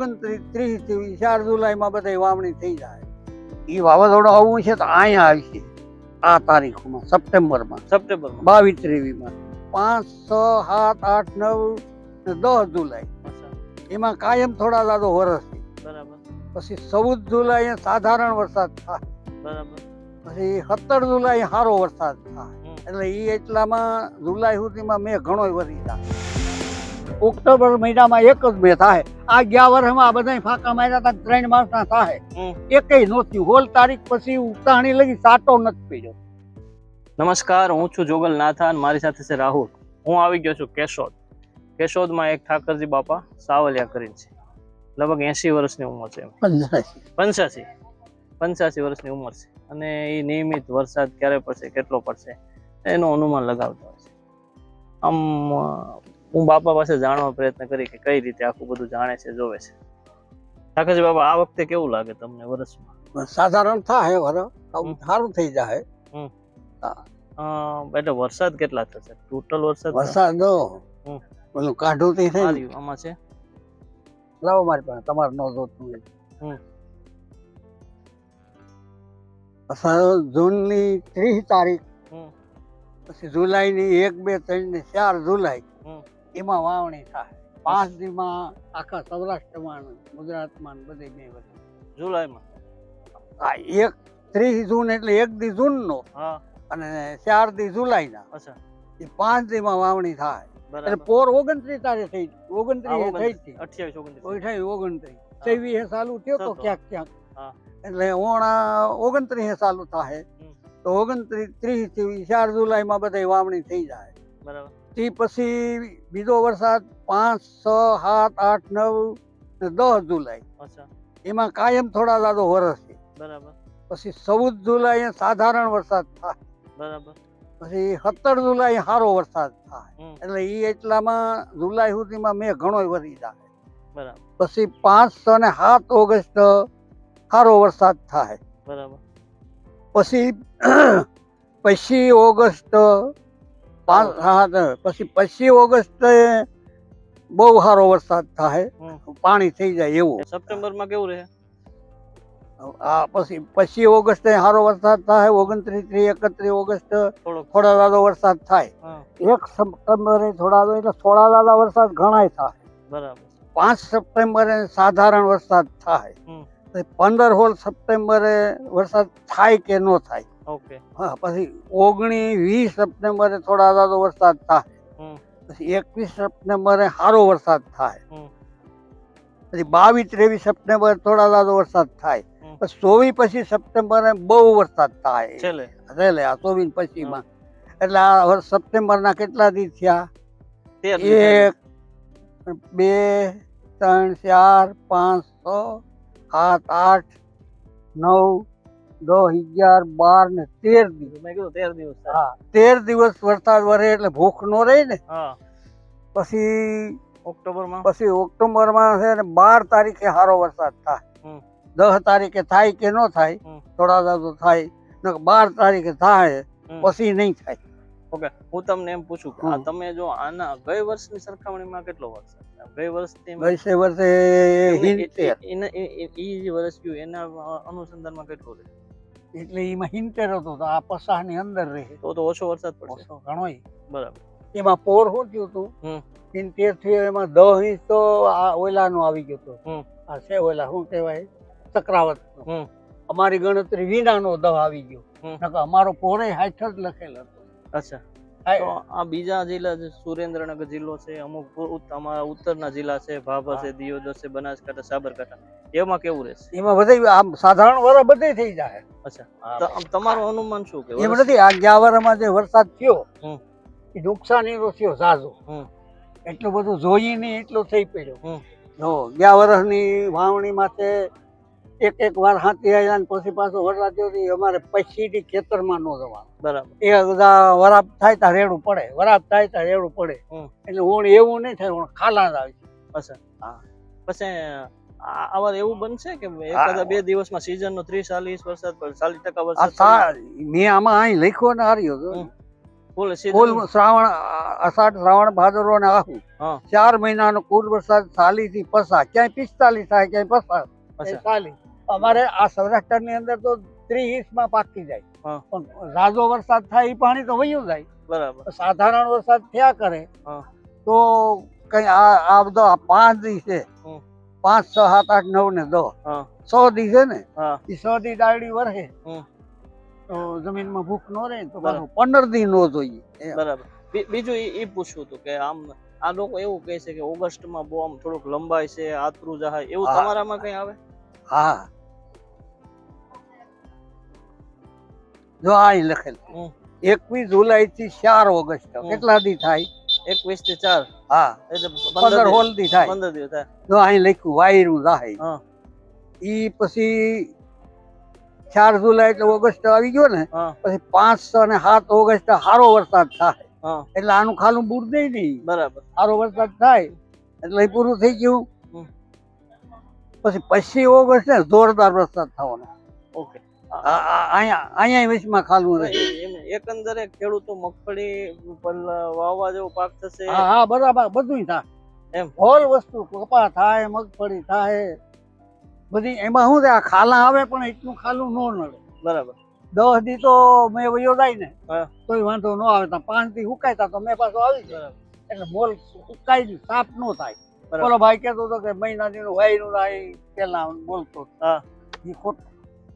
ઓગણત્રીસ ચાર જુલાઈમાં બધા વાવણી થઈ જાય. એ વાવાઝોડું આવવું છે તો અહીંયા આવશે. આ તારીખમાં સપ્ટેમ્બરમાં. સપ્ટેમ્બરમાં. બાવીસ ત્રેવીસમાં. પાંચ છ સાત આઠ નવ દસ જુલાઈ. એમાં કાયમ થોડા દાદો વરસ છે. બરાબર. પછી ચૌદ જુલાઈ સાધારણ વરસાદ થાય. બરાબર. પછી સત્તર જુલાઈ સારો વરસાદ થાય. એટલે એ એટલામાં જુલાઈ સુધીમાં મેં ઘણો વરી જાય. ઓક્ટોબર મહિનામાં એક જ મેં થાય. આ ગયા વર્ષમાં આ બધા ફાંકા માર્યા હતા ત્રણ માસના થાય. એકેય નહોતી હોલ તારીખ પછી ઉતાણી લગી સાટો નથી પીડ્યો નમસ્કાર હું છું જોગલ નાથાન. મારી સાથે છે રાહુલ. હું આવી ગયો છું કેશોદ. કેશોદમાં એક ઠાકરજી બાપા સાવલિયા કરીને છે. લગભગ એસી વર્ષની ઉંમર છે પંચ્યાસી. પંચ્યાસી વર્ષની ઉંમર છે. અને એ નિયમિત વરસાદ ક્યારે પડશે કેટલો પડશે એનું અનુમાન લગાવતા હોય છે. આમ હું બાપા પાસે જાણવા પ્રયત્ન કરી કે કઈ રીતે આખું બધું જાણે છે જોવે છે. ઠાકોરજી બાપા આ વખતે કેવું લાગે તમને વર્ષમાં? સાધારણ થાય વર સારું થઈ જાય. એટલે વરસાદ કેટલા થશે? ટોટલ વરસાદ વરસાદ નો. પેલું કાઢું થઈ. મારી આમાં છે? લાવો મારી પાસે તમારે ન જોતું હોય. જૂનની જૂનની ત્રીસ તારીખ. પછી જુલાઈની એક બે ત્રણ ને ચાર જુલાઈ. એમાં વાવણી થાય. પાંચ દીમાં આખા સૌરાષ્ટ્રમાં ગુજરાતમાં બધે બે વધે જુલાઈમાં. હા એક ત્રીસ જૂન એટલે એક દી જૂનનો નો અને ચાર દી જુલાઈના. અચ્છા. એ પાંચ દીમાં વાવણી થાય. એટલે પોર ઓગણત્રીસ તારીખ થઈ ઓગણત્રીસ થઈ હતી અઠ્યાવીસ ઓગણત્રીસ. ઓગણત્રીસ. ત્રેવીસે ચાલુ થયો તો. ક્યાંક ક્યાંક. હા. એટલે ઓણા ઓગણત્રીસે ચાલુ થાય. તો ઓગણત્રીસ ત્રીસ ચાર જુલાઈમાં બધા વાવણી થઈ જાય. બરાબર. તે પછી બીજો વરસાદ પાંચ છ સાત આઠ નવ ને દસ જુલાઈ. એમાં કાયમ થોડા દાદો વરસ છે. બરાબર. પછી ચૌદ જુલાઈ સાધારણ વરસાદ થાય. બરાબર. પછી સત્તર જુલાઈ સારો વરસાદ થાય. એટલે એ એટલામાં જુલાઈ સુધીમાં મેં ઘણો વધી જાય પછી પાંચ છ ને સાત ઓગસ્ટ સારો વરસાદ થાય. બરાબર. પછી પછી ઓગસ્ટ પાંચ હા પછી પછી ઓગસ્ટ બહુ સારો વરસાદ થાય. પાણી થઈ જાય એવું. સપ્ટેમ્બરમાં કેવું રહે? આ પછી પછી ઓગસ્ટ સારો વરસાદ થાય ઓગણત્રીસ ત્રીસ એકત્રીસ ઓગસ્ટ થોડા દાદો વરસાદ થાય. એક સપ્ટેમ્બરે થોડા એટલે થોડા દાદા વરસાદ ઘણાય થાય. બરાબર. પાંચ સપ્ટેમ્બરે સાધારણ વરસાદ થાય. પંદર સોળ સપ્ટેમ્બરે વરસાદ થાય કે ન થાય? ઓકે. હા પછી ઓગણીસ વીસ સપ્ટેમ્બરે થોડા દાદો વરસાદ થાય. પછી એકવીસ સપ્ટેમ્બરે સારો વરસાદ થાય. પછી બાવીસ ત્રેવીસ સપ્ટેમ્બર થોડા દાદો વરસાદ થાય. પછી ચોવીસ પછી સપ્ટેમ્બરે બહુ વરસાદ થાય. એટલે આ ચોવીસ પછીમાં એટલે આ વર્ષ સપ્ટેમ્બરના કેટલા દિવસ થયા. એક બે ત્રણ ચાર પાંચ છ સાત આઠ નવ દસ અગિયાર બાર ને તેર દિવસ. મેં કીધું તેર દિવસ હા તેર દિવસ વરસાદ વરે એટલે ભૂખ નો રહે ને. પછી પછી ઓક્ટોબરમાં છે ને બાર તારીખે સારો વરસાદ થાય. દસ તારીખે થાય કે ન થાય. થોડા દાદો થાય. બાર તારીખે થાય પછી નહીં થાય. ઓકે હું તમને એમ પૂછું કે તમે જો આના ગઈ વર્ષની સરખામણીમાં કેટલો વરસાદ? ગઈ વર્ષથી વર્ષે વર્ષે ઈ જે વર્ષ એના અનુસંધાનમાં કેટલું રહે એટલે એમાં હિન્ટેર હતો તો આ પસાહની અંદર રહે. તો તો ઓછો વરસાદ પડશે. ઓછો ઘણો બરાબર. એમાં પોર શું થયું હતું? હમ. હિંતેર એમાં દહ ઇંચ તો આ ઓલાનું આવી ગયો તો આ છે ઓલા શું કહેવાય? ચક્રાવત હમ. અમારી ગણતરી વિનાનો દહ આવી ગયો. અમારો પોરે હાથ જ લખેલ હતો. અચ્છા. તો આ બીજા જિલ્લા સુરેન્દ્રનગર જિલ્લો છે અમુક અમારા ઉત્તરના જિલ્લા છે ભાભા છે દિયોદર છે બનાસકાંઠા સાબરકાંઠા. એમાં કેવું રહેશે? એમાં બધે આમ સાધારણ વર બધે થઈ જાય અચ્છા. તમારું અનુમાન શું કે? એમ નથી આ ગયા વરમાં જે વરસાદ થયો. એ નુકસાન એનો થયો ઝાઝો. એટલું બધું જોઈ નહીં એટલું થઈ પડ્યો. જો ગયા વર્ષની વાવણી માથે એક એક વાર હાથી આવ્યા ને પછી પાછો વરસાદ થયો અમારે પછીથી ખેતરમાં ન જવાનું. બરાબર. એ બધા વરાપ થાય ત્યાં રેડું પડે વરાપ થાય ત્યાં રેડું પડે. એટલે ઓણ એવું નહીં થાય ઓણ ખાલા જ આવી પછી? હા. પછી આ આ એવું બનશે કે એકાદા બે દિવસમાં સીઝન નો ત્રીસ ચાલીસ વરસાદ ચાલીસ ટકા વરસાદ મેં આમાં અહીં લખ્યો ને હાર્યો. ફૂલ શ્રાવણ અષાઢ શ્રાવણ ભાદરવો ને આહુ. ચાર મહિનાનો કુલ વરસાદ ચાલીસથી પસાર. ક્યાંય પિસ્તાલીસ થાય ક્યાંય પસાર. ચાલીસ. અમારે આ સૌરાષ્ટ્રની અંદર તો ત્રીસમાં પાકી જાય. પણ રાજો વરસાદ થાય એ પાણી તો વયું જાય. બરાબર. સાધારણ વરસાદ થયા કરે તો કઈ આ આ બધો પાંચ દિવસે પાંચ છ સાત આઠ નવ ને દો સો દિવસે ને એ સો દી ડાળી વરસે. તો જમીનમાં ભૂખ ન રહે ને તો. પંદર દી નો જોઈએ. બરાબર. બીજું એ પૂછવું હતું કે આમ આ લોકો એવું કહે છે કે ઓગસ્ટમાં બહુ આમ થોડુંક લંબાઈ છે આતરું જાય એવું તમારામાં કઈ આવે? હા. જો આ અહીં લખેલ એકવીસ જુલાઈ થી ચાર ઓગસ્ટ. કેટલા દી થાય? એકવીસથી ચાર. હા. એટલે પંદર હોલ દી થાય. પંદર દિવસ થાય જો અહીં લખ્યું વાયરું થાય એ ઈ પછી ચાર જુલાઈ એટલે ઓગસ્ટ આવી ગયો ને પછી પાંચ છ ને સાત ઓગસ્ટ સારો વરસાદ થાય. એટલે આનું ખાલું બુર દઈ નહીં બરાબર. સારો વરસાદ થાય. એટલે પૂરું થઈ ગયું. પછી પચીસ ઓગસ્ટ ને જોરદાર વરસાદ થવાનો. ઓકે. અહીંયા અહીંયા વચમાં ખાલું રહે. એકંદરે ખેડૂતો મગફળી વાવવા જેવો પાક થશે. હા હા બરાબર બધું થાય. એમ. હોલ વસ્તુ કપા થાય મગફળી થાય બધી એમાં શું આ ખાલા આવે પણ એટલું ખાલું ન નડે. બરાબર. દસ દી તો મેં વયો જાય ને કોઈ વાંધો ન આવે. તો પાંચ દી હુકાયતા તો મેં પાછો આવી જાય એટલે મોલ સુકાઈ જ સાફ ન થાય. બરાબર. ભાઈ કેતો હતો કે મહિના દીનું વાયરું થાય પેલા બોલતો હા. એ ખોટું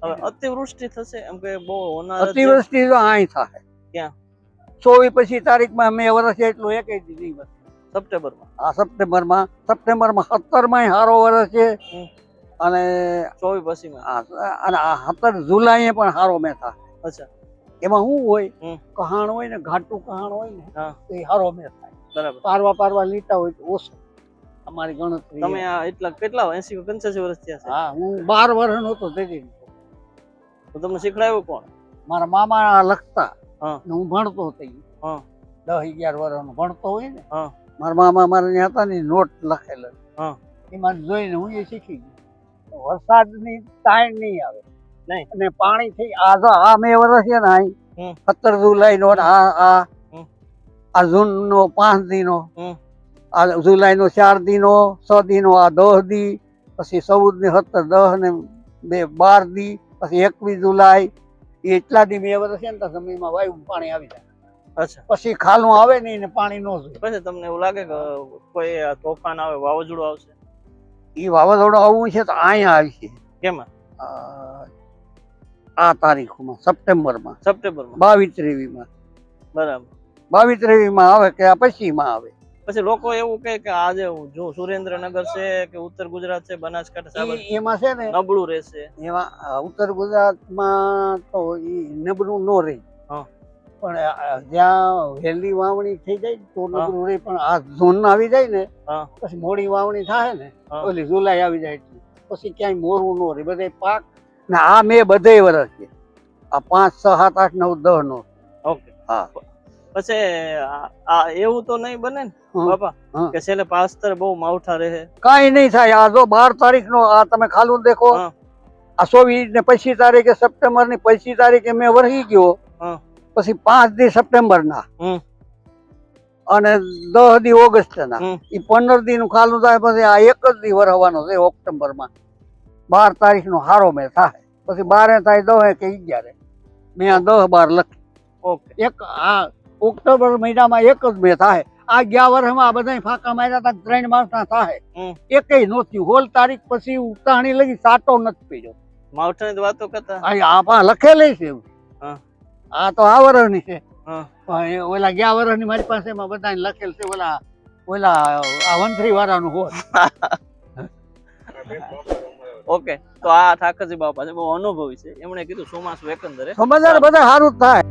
હવે અતિવૃષ્ટિ થશે એમ કે બહુ હોનાર અતિવૃષ્ટિ તો અહીં થાય ક્યાં? ચોવીસ પછી તારીખમાં અમે વર્ષ એટલું એક દિવસ. સપ્ટેમ્બરમાં. આ સપ્ટેમ્બરમાં સપ્ટેમ્બરમાં સત્તરમાં સારો વર્ષ છે. અને ચોવીસ પછીમાં. આ અને આ સત્તર જુલાઈએ પણ સારો મેં થાય અચ્છા. એમાં શું હોય કહાણ હોય ને ઘાટું કહાણ હોય ને એ સારો મેં થાય બરાબર. પારવા પારવા લીટા હોય તો ઓછો. અમારી ગણતરી તમે આ એટલા કેટલા એસી પંચ્યાસી વર્ષ થયા હા હું બાર વર્ષ હતો તેથી તો તમને શીખડાયું કોણ? મારા મામા લખતા હું. ભણતો હતો દસ અગિયાર વર્ષ ભણતો હોય ને મારા મામા મારા ત્યાં હતા ને નોટ લખેલ. હા. એમાં જોઈને હું એ શીખી ગયો. વરસાદની તાણ નહીં આવે. નહીં. અને પાણી થી આ જો આ મે વર્ષ છે ને અહીં સત્તર જુલાઈ નો આ આ આ જૂન નો પાંચ દી નો આ જુલાઈ નો ચાર દી નો છ દી નો આ દસ દી પછી ચૌદ ને સત્તર દસ ને બે બાર દી પછી એકવીસ જુલાઈ એટલા દી બે વર્ષ છે ને જમીનમાં વાયુ પાણી આવી જાય. અચ્છા. પછી ખાલું આવે નહીં ને પાણી ન જોઈએ. પછી તમને એવું લાગે કે કોઈ તોફાન આવે વાવાઝોડું આવશે? એ વાવાઝોડું આવવું છે તો અહીંયા આવી છે કેમાં? આ- આ તારીખમાં સપ્ટેમ્બરમાં. સપ્ટેમ્બરમાં. બાવીસ ત્રેવીસમાં. બરાબર. બાવીસ ત્રેવીસમાં આવે કે આ પછીમાં આવે? પછી લોકો એવું કહે કે આજે જો સુરેન્દ્રનગર છે કે ઉત્તર ગુજરાત છે બનાસકાંઠા એમાં છે ને નબળું રહેશે. એમાં ઉત્તર ગુજરાતમાં તો એ નબળું ન રહે. પણ જ્યાં વહેલી વાવણી થઈ જાય તો. નબળું રહે પણ આ ઝોન આવી જાય ને પછી મોડી વાવણી થાય ને ઓલી જુલાઈ આવી જાય પછી ક્યાંય મોરું ન રહે. બધે પાક ને આ મેં બધે વર્ષ છે આ પાંચ છ સાત આઠ નવ દસ નો. ઓકે. હા. પછી આ- એવું તો નહીં બને ને બાપા કે છેલ્લે પાસ્તર બહુ માવઠા રહે. કઈ નહીં થાય. આ જો બાર તારીખ નો આ તમે ખાલું દેખો. આ ચોવીસ ને પચીસ તારીખે સપ્ટેમ્બરની પચીસ તારીખે મેં વરસી ગયો. પછી પાંચ દી સપ્ટેમ્બર ના અને દસ દી ઓગસ્ટ ના એ પંદર દી નું ખાલું થાય પછી આ એક જ દી વરહવાનો છે ઓક્ટોબરમાં બાર તારીખ નો હારો મેં થાય. પછી બારે થાય દસ કે અગિયારે. મેં આ દસ બાર લખી. ઓકે. એક આ ઓક્ટોબર મહિનામાં એક જ મેં થાય. આ ગયા વર્ષમાં આ બધા ફાંકા માર્યા હતા ત્રણ માસના થાય. એક એકેય નહોતી. હોલ તારીખ પછી ઉતાણી લગી સાટો નથી પીડ્યો માવઠાની વાતો કરતા. આ પા લખેલી છે આ તો આ વર્ષની છે ઓલા ગયા વર્ષની મારી પાસે બધા લખેલ છે ઓલા ઓલા આ વંથરી વાળાનું હોલ. ઓકે. તો આ ઠાકરજી બાપા છે બહુ અનુભવી છે. એમણે કીધું ચોમાસું એકંદરે. સમજદાર બધા સારું થાય.